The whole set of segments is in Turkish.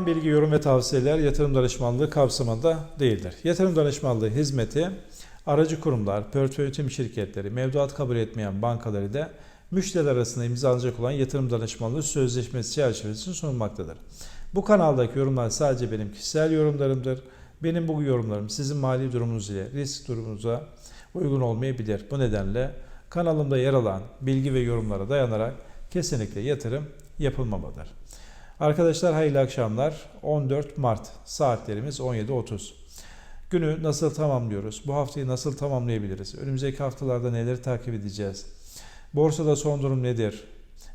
Yapılan bilgi, yorum ve tavsiyeler yatırım danışmanlığı kapsamında değildir. Yatırım danışmanlığı hizmeti aracı kurumlar, portföy yönetim şirketleri, mevduat kabul etmeyen bankalar ile müşteriler arasında imzalanacak olan yatırım danışmanlığı sözleşmesi çerçevesinde sunulmaktadır. Bu kanaldaki yorumlar sadece benim kişisel yorumlarımdır. Benim bu yorumlarım sizin mali durumunuz ile risk durumunuza uygun olmayabilir. Bu nedenle kanalımda yer alan bilgi ve yorumlara dayanarak kesinlikle yatırım yapılmamalıdır. Arkadaşlar hayırlı akşamlar. 14 Mart saatlerimiz 17.30. Günü nasıl tamamlıyoruz? Bu haftayı nasıl tamamlayabiliriz? Önümüzdeki haftalarda neleri takip edeceğiz? Borsada son durum nedir?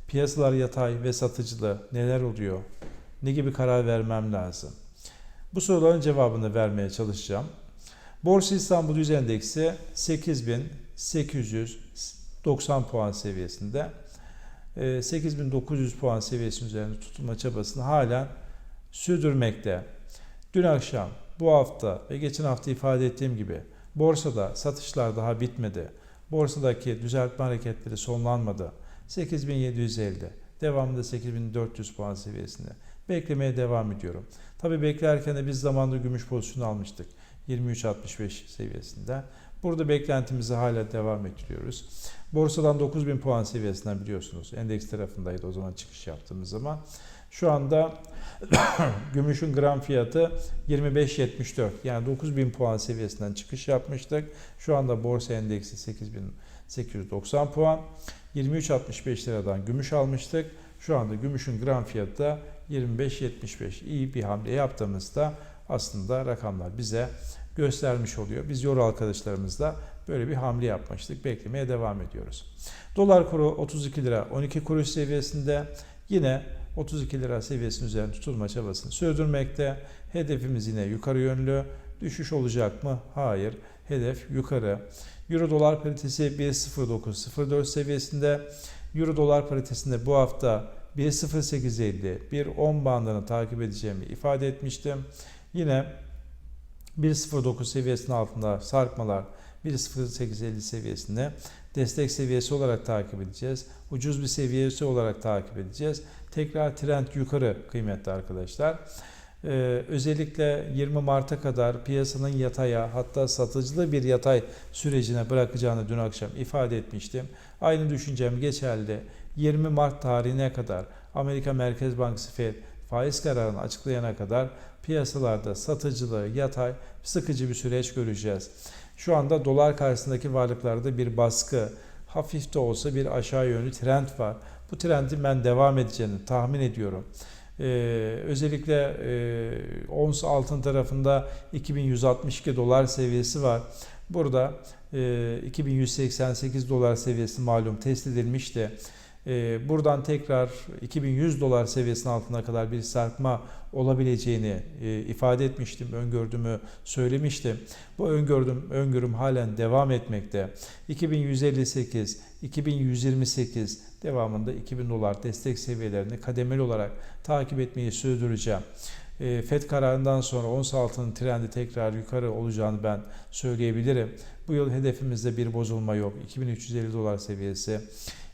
Piyasalar yatay ve satıcılı neler oluyor? Ne gibi karar vermem lazım? Bu soruların cevabını vermeye çalışacağım. Borsa İstanbul Yüz Endeksi 8890 puan seviyesinde. 8900 puan seviyesinin üzerinde tutulma çabasını halen sürdürmekte. Dün akşam, bu hafta ve geçen hafta ifade ettiğim gibi borsada satışlar daha bitmedi. Borsadaki düzeltme hareketleri sonlanmadı. 8750, devamında 8400 puan seviyesinde. Beklemeye devam ediyorum. Tabi beklerken de biz zamanında gümüş pozisyonu almıştık. 23.65 seviyesinde. Burada beklentimizi hala devam ettiriyoruz. Borsadan 9000 puan seviyesinden biliyorsunuz. Endeks tarafındaydı o zaman çıkış yaptığımız zaman. Şu anda gümüşün gram fiyatı 25.74 yani 9000 puan seviyesinden çıkış yapmıştık. Şu anda borsa endeksi 8890 puan. 23.65 liradan gümüş almıştık. Şu anda gümüşün gram fiyatı da 25.75. İyi bir hamle yaptığımızda aslında rakamlar bize göstermiş oluyor. Biz yor arkadaşlarımızla böyle bir hamle yapmıştık. Beklemeye devam ediyoruz. Dolar kuru 32 lira 12 kuruş seviyesinde yine 32 lira seviyesinin üzerinde tutulma çabasını sürdürmekte. Hedefimiz yine yukarı yönlü. Düşüş olacak mı? Hayır. Hedef yukarı. Euro dolar paritesi 1.0904 seviyesinde. Euro dolar paritesinde bu hafta 1.0850, 1.10 bandını takip edeceğimi ifade etmiştim. Yine 1.09 seviyesinin altında sarkmalar 1.0850 seviyesinde destek seviyesi olarak takip edeceğiz. Ucuz bir seviyesi olarak takip edeceğiz. Tekrar trend yukarı kıymetli arkadaşlar. Ee, özellikle 20 Mart'a kadar piyasanın yataya hatta satıcılı bir yatay sürecine bırakacağını dün akşam ifade etmiştim. Aynı düşüncem geçerli. 20 Mart tarihine kadar Amerika Merkez Bankası Fed faiz kararını açıklayana kadar piyasalarda satıcılığı, yatay, sıkıcı bir süreç göreceğiz. Şu anda dolar karşısındaki varlıklarda bir baskı, hafif de olsa bir aşağı yönlü trend var. Bu trendin ben devam edeceğini tahmin ediyorum. Ee, özellikle e, ons altın tarafında 2162 dolar seviyesi var. Burada e, 2188 dolar seviyesi malum test edilmişti. Ee, buradan tekrar 2100 dolar seviyesinin altına kadar bir sarkma olabileceğini e, ifade etmiştim, öngördüğümü söylemiştim. Bu öngördüm, öngörüm halen devam etmekte. 2158, 2128 devamında 2000 dolar destek seviyelerini kademeli olarak takip etmeyi sürdüreceğim. E, FED kararından sonra ons altının trendi tekrar yukarı olacağını ben söyleyebilirim. Bu yıl hedefimizde bir bozulma yok. 2350 dolar seviyesi.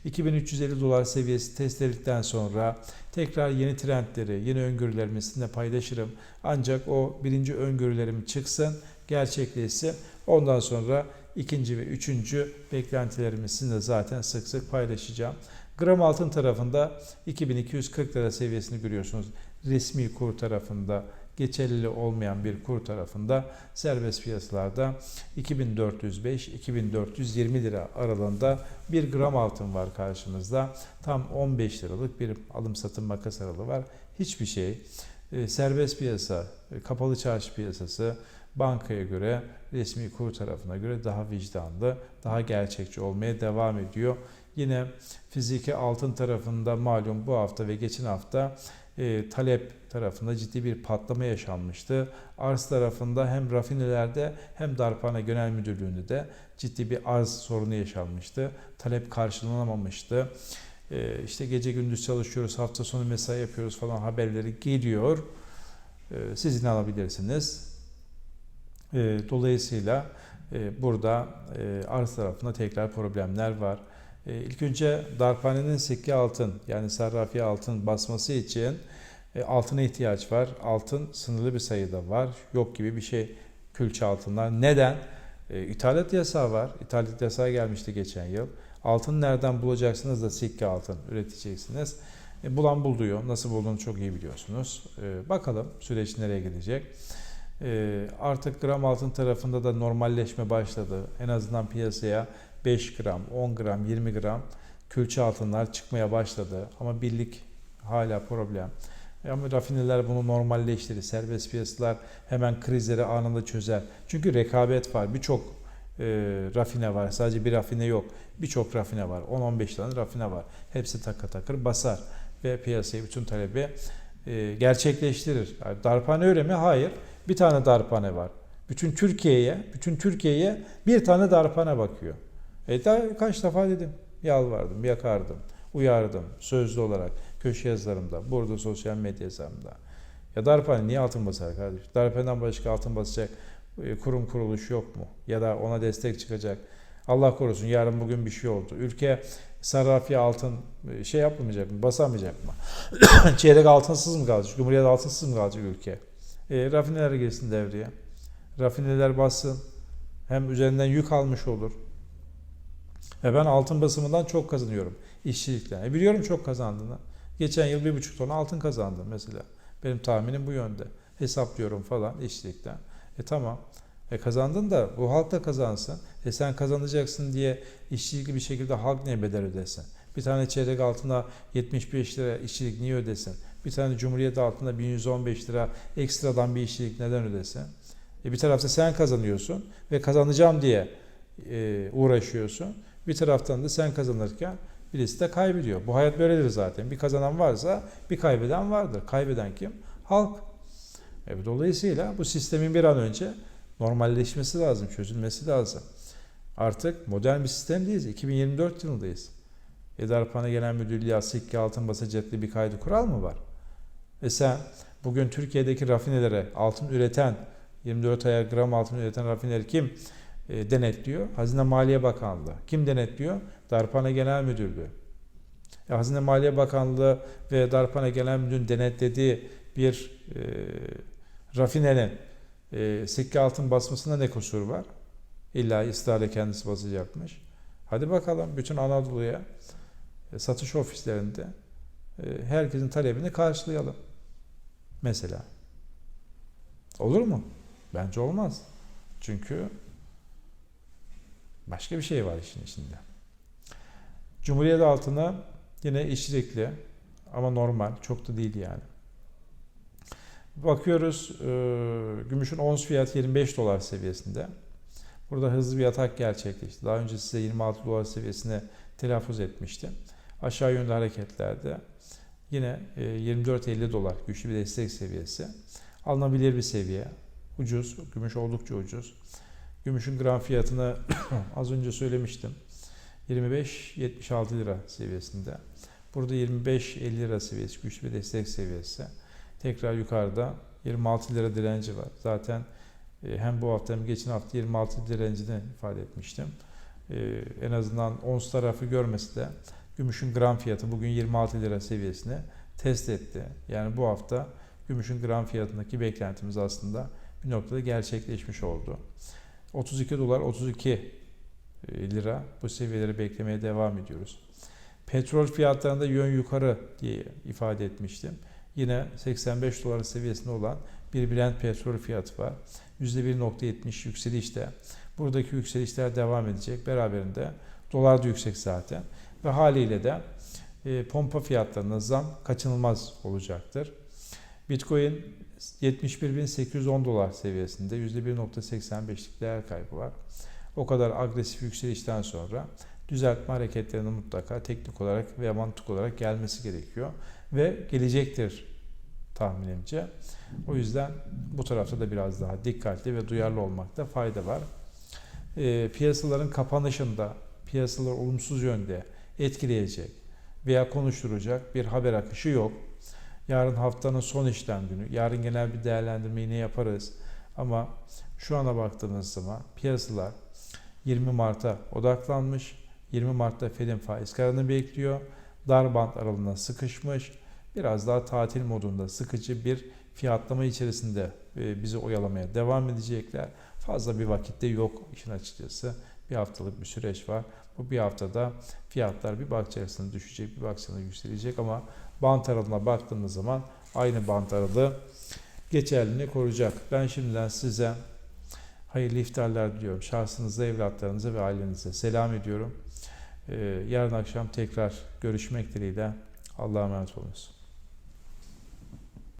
2350 dolar seviyesi test edildikten sonra tekrar yeni trendleri, yeni öngörülerimi sizinle paylaşırım. Ancak o birinci öngörülerim çıksın, gerçekleşsin. Ondan sonra ikinci ve üçüncü beklentilerimi sizinle zaten sık sık paylaşacağım. Gram altın tarafında 2240 lira seviyesini görüyorsunuz. Resmi kur tarafında geçerli olmayan bir kur tarafında serbest piyasalarda 2405-2420 lira aralığında bir gram altın var karşımızda. Tam 15 liralık bir alım satım makas aralığı var. Hiçbir şey e, serbest piyasa, e, kapalı çarşı piyasası bankaya göre, resmi kur tarafına göre daha vicdanlı, daha gerçekçi olmaya devam ediyor. Yine fiziki altın tarafında malum bu hafta ve geçen hafta e, talep tarafında ciddi bir patlama yaşanmıştı. Arz tarafında hem rafinelerde hem Darphane Genel Müdürlüğü'nde de ciddi bir arz sorunu yaşanmıştı. Talep karşılanamamıştı. E, işte gece gündüz çalışıyoruz, hafta sonu mesai yapıyoruz falan haberleri geliyor. E, siz alabilirsiniz. E, dolayısıyla e, burada e, arz tarafında tekrar problemler var. E, ilk önce darphanenin sikke altın yani sarrafiye altın basması için E, altına ihtiyaç var. Altın sınırlı bir sayıda var. Yok gibi bir şey külçe altınlar. Neden? E, ithalat yasağı var. İthalat yasağı gelmişti geçen yıl. Altın nereden bulacaksınız da sikke altın üreteceksiniz. E, bulan buluyor. Nasıl bulduğunu çok iyi biliyorsunuz. E, bakalım süreç nereye gidecek. E, artık gram altın tarafında da normalleşme başladı. En azından piyasaya 5 gram, 10 gram, 20 gram külçe altınlar çıkmaya başladı. Ama birlik hala problem. Ama rafineler bunu normalleştirir. Serbest piyasalar hemen krizleri anında çözer. Çünkü rekabet var. Birçok e, rafine var. Sadece bir rafine yok. Birçok rafine var. 10-15 tane rafine var. Hepsi takır takır basar. Ve piyasayı bütün talebi e, gerçekleştirir. Yani darphane öyle mi? Hayır. Bir tane darphane var. Bütün Türkiye'ye, bütün Türkiye'ye bir tane darphane bakıyor. E daha kaç defa dedim. Yalvardım, yakardım, uyardım sözlü olarak köşe yazılarımda, burada sosyal medya hesabımda. Ya darphane niye altın basar kardeş? Darphane'den başka altın basacak e, kurum kuruluş yok mu? Ya da ona destek çıkacak. Allah korusun yarın bugün bir şey oldu. Ülke sarrafya altın e, şey yapmayacak mı? Basamayacak mı? Çeyrek altınsız mı kalacak? Cumhuriyet altınsız mı kalacak ülke? E, rafineler girsin devreye. Rafineler bassın. Hem üzerinden yük almış olur. Ve ben altın basımından çok kazanıyorum. işçilikten. E, biliyorum çok kazandığını. Geçen yıl bir buçuk ton altın kazandım mesela. Benim tahminim bu yönde. Hesaplıyorum falan işçilikten. E tamam. E kazandın da bu halk da kazansın. E sen kazanacaksın diye işçilikli bir şekilde halk niye bedel ödesin? Bir tane çeyrek altına 75 lira işçilik niye ödesin? Bir tane cumhuriyet altında 1115 lira ekstradan bir işçilik neden ödesin? E bir tarafta sen kazanıyorsun ve kazanacağım diye e, uğraşıyorsun. Bir taraftan da sen kazanırken birisi de kaybediyor. Bu hayat böyledir zaten. Bir kazanan varsa bir kaybeden vardır. Kaybeden kim? Halk. E, dolayısıyla bu sistemin bir an önce normalleşmesi lazım, çözülmesi lazım. Artık modern bir sistemdeyiz. 2024 yılındayız. Edarphane Genel Müdürlüğü sikke altın basacaklı bir kaydı kural mı var? E sen bugün Türkiye'deki rafinelere altın üreten 24 ayar gram altın üreten rafineleri kim denetliyor? Hazine Maliye Bakanlığı. Kim denetliyor? Darphane Genel Müdürlüğü. E, Hazine Maliye Bakanlığı ve Darphane Genel Müdürlüğü'nün denetlediği bir e, rafinenin e, sikke altın basmasında ne kusur var? İlla ısrarla kendisi basacakmış. Hadi bakalım bütün Anadolu'ya e, satış ofislerinde e, herkesin talebini karşılayalım. Mesela. Olur mu? Bence olmaz. Çünkü başka bir şey var işin içinde. Cumhuriyet altına yine işçilikli ama normal. Çok da değil yani. Bakıyoruz e, gümüşün ons fiyatı 25 dolar seviyesinde. Burada hızlı bir atak gerçekleşti. Daha önce size 26 dolar seviyesine telaffuz etmiştim. Aşağı yönlü hareketlerde yine e, 24-50 dolar güçlü bir destek seviyesi. Alınabilir bir seviye. Ucuz. Gümüş oldukça ucuz. Gümüşün gram fiyatını az önce söylemiştim. 25-76 lira seviyesinde. Burada 25-50 lira seviyesi güçlü bir destek seviyesi. Tekrar yukarıda 26 lira direnci var. Zaten e, hem bu hafta hem geçen hafta 26 direncini ifade etmiştim. E, en azından ons tarafı görmesi de gümüşün gram fiyatı bugün 26 lira seviyesine test etti. Yani bu hafta gümüşün gram fiyatındaki beklentimiz aslında bir noktada gerçekleşmiş oldu. 32 dolar 32 lira bu seviyeleri beklemeye devam ediyoruz. Petrol fiyatlarında yön yukarı diye ifade etmiştim. Yine 85 dolar seviyesinde olan bir Brent petrol fiyatı var. %1.70 yükselişte. Buradaki yükselişler devam edecek. Beraberinde dolar da yüksek zaten. Ve haliyle de e, pompa fiyatlarına zam kaçınılmaz olacaktır. Bitcoin 71.810 dolar seviyesinde %1.85'lik değer kaybı var. O kadar agresif yükselişten sonra düzeltme hareketlerinin mutlaka teknik olarak veya mantık olarak gelmesi gerekiyor. Ve gelecektir tahminimce. O yüzden bu tarafta da biraz daha dikkatli ve duyarlı olmakta fayda var. E, piyasaların kapanışında piyasalar olumsuz yönde etkileyecek veya konuşturacak bir haber akışı yok. Yarın haftanın son işlem günü. Yarın genel bir değerlendirme yine yaparız. Ama şu ana baktığımız zaman piyasalar 20 Mart'a odaklanmış. 20 Mart'ta Fed'in faiz kararını bekliyor. Dar band aralığına sıkışmış biraz daha tatil modunda sıkıcı bir fiyatlama içerisinde e, bizi oyalamaya devam edecekler. Fazla bir vakitte yok işin açıkçası. Bir haftalık bir süreç var. Bu bir haftada fiyatlar bir bakacaksınız düşecek, bir bakacaksınız yükselecek ama bant aralığına baktığımız zaman aynı bant aralığı geçerliliğini koruyacak. Ben şimdiden size hayırlı iftarlar diliyorum. Şahsınıza, evlatlarınıza ve ailenize selam ediyorum. Ee, yarın akşam tekrar görüşmek dileğiyle. Allah'a emanet olunuz.